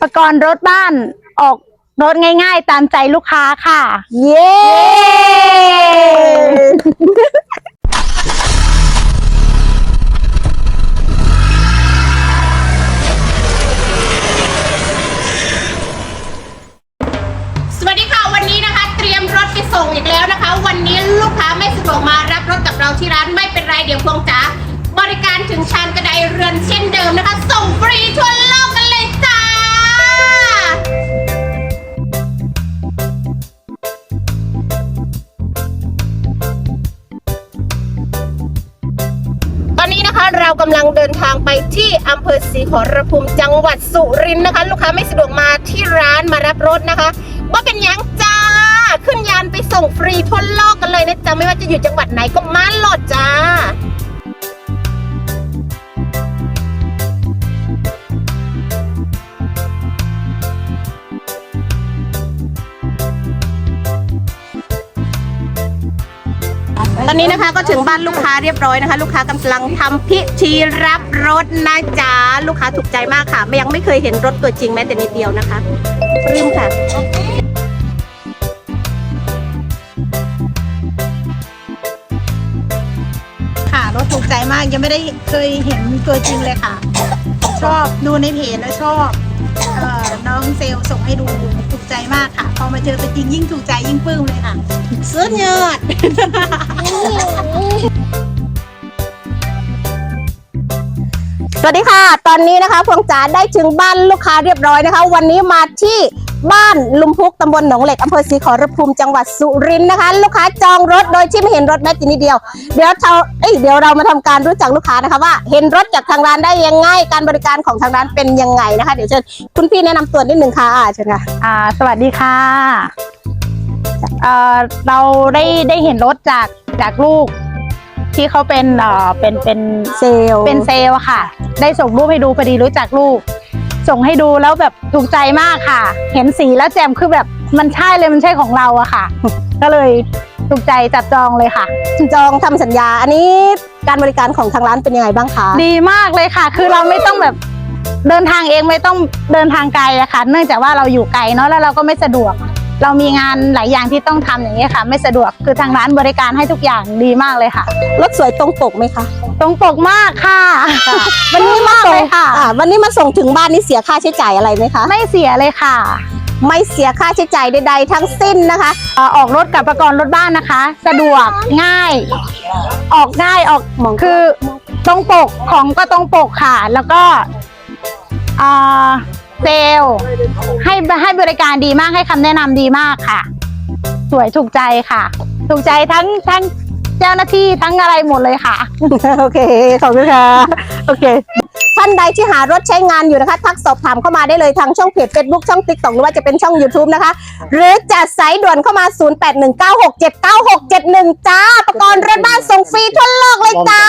ประกรณ์รถบ้านออกรถง่าย ๆ ตามใจลูกค้าค่ะ เย้ สวัสดีค่ะวันนี้นะคะ เตรียมรถไปส่งอีกแล้วนะคะ วันนี้ลูกค้าไม่สะดวกมารับรถกับเราที่ร้านไม่เป็นไรเดี๋ยวพวงจ๋าบริการถึงชานกระไดเรือนเช่นเดิม เรากำลังเดินทางไปที่อำเภอศรีขอรภูมิจังหวัดสุรินทร์นะคะ ลูกค้าไม่สะดวกมาที่ร้านมารับรถนะคะว่าเป็นยังจ้า ขึ้นยานไปส่งฟรีทั่วโลกกันเลยนะจ๊ะไม่ว่าจะอยู่จังหวัดไหนก็มาโหลดจ้า อนนี้นะคะก็ถึงบ้านลูกค้าเรียบร้อยนะคะ ลูกค้ากำลังทำพิธีรับรถนะจ๊ะลูกค้าถูกใจมากค่ะ ไม่ยังไม่เคยเห็นรถตัวจริงแม้แต่นิดเดียวนะคะปลื้มค่ะค่ะรถถูกใจมากยังไม่ได้เคยเห็นตัวจริงเลยค่ะ ชอบดูในเพจแล้วชอบ น้องเซลส่งให้ดูถูกใจมากค่ะ พอมาเจอตัวจริงยิ่งถูกใจยิ่งปลื้มเลยค่ะสุดยอดสวัสดีค่ะ ตอนนี้นะคะพวงจ๋าได้ถึงบ้านลูกค้าเรียบร้อยนะคะ วันนี้มาที่ บ้านลุมพุกตำบลหนองเหล็กอำเภอศรีขอรภูมิจังหวัดสุรินทร์นะคะ ลูกค้าจองรถโดยที่ไม่เห็นรถแม้แต่นิดเดียว เดี๋ยวเราเอ้ยเดี๋ยวเรามาทำการรู้จักลูกค้านะคะว่าเห็นรถจากทางร้านได้ยังไงการบริการของทางร้านเป็นยังไงนะคะ เดี๋ยวเชิญคุณพี่แนะนำตัวนิดหนึ่งค่ะเชิญค่ะอ่า สวัสดีค่ะเอ่อเราได้ได้เห็นรถจากจากลูกที่เขาเป็นเอ่อเป็นเป็นเซลล์เป็นเซลล์อะค่ะ ได้ส่งรูปให้ดูพอดีรู้จักลูก ส่งให้ดูแล้วแบบถูกใจมากค่ะ เห็นสีแล้วแจ่มคือแบบมันใช่เลยมันใช่ของเราอะค่ะ ก็เลยถูกใจจัดจองเลยค่ะ จองทำสัญญา อันนี้การบริการของทางร้านเป็นยังไงบ้างคะดีมากเลยค่ะ คือเราไม่ต้องแบบเดินทางเองไม่ต้องเดินทางไกลอะค่ะ เนื่องจากว่าเราอยู่ไกลเนาะแล้วเราก็ไม่สะดวก เรามีงานหลายอย่างที่ต้องทำอย่างนี้ยค่ะ ไม่สะดวกคือทางร้านบริการให้ทุกอย่างดีมากเลยค่ะรถสวยตรงปกไหมคะตรงปกมากค่ะ วันนี้มาส่งเลยค่ะอ่าวันนี้มาส่งถึงบ้านนี่เสียค่าใช้จ่ายอะไรไหมคะ ไม่เสียเลยค่ะ ไม่เสียค่าใช้จ่ายใดๆ ทั้งสิ้นนะคะเอ่อออกรถกับประกรณ์รถบ้านนะคะ สะดวกง่าย ออกง่ายออกคือตรงปกของก็ตรงปกค่ะ แล้วก็เอ่อ เซลลให้ให้บริการดีมากให้คำแนะนำดีมากค่ะ สวยถูกใจค่ะ ถูกใจทั้งทั้งเจ้าหน้าที่ทั้งอะไรหมดเลยค่ะ โอเค ขอบคุณค่ะ โอเค ท่านใดที่หารถใช้งานอยู่นะคะ ทักสอบถามเข้ามาได้เลยทางช่องเพจ Facebook ช่อง TikTok หรือว่าจะเป็นช่อง YouTube นะคะ หรือจะสายด่วนเข้ามา 0819679671 จ้าประกรณ์รถบ้านส่งฟรีทั่วโลกเลยจ้า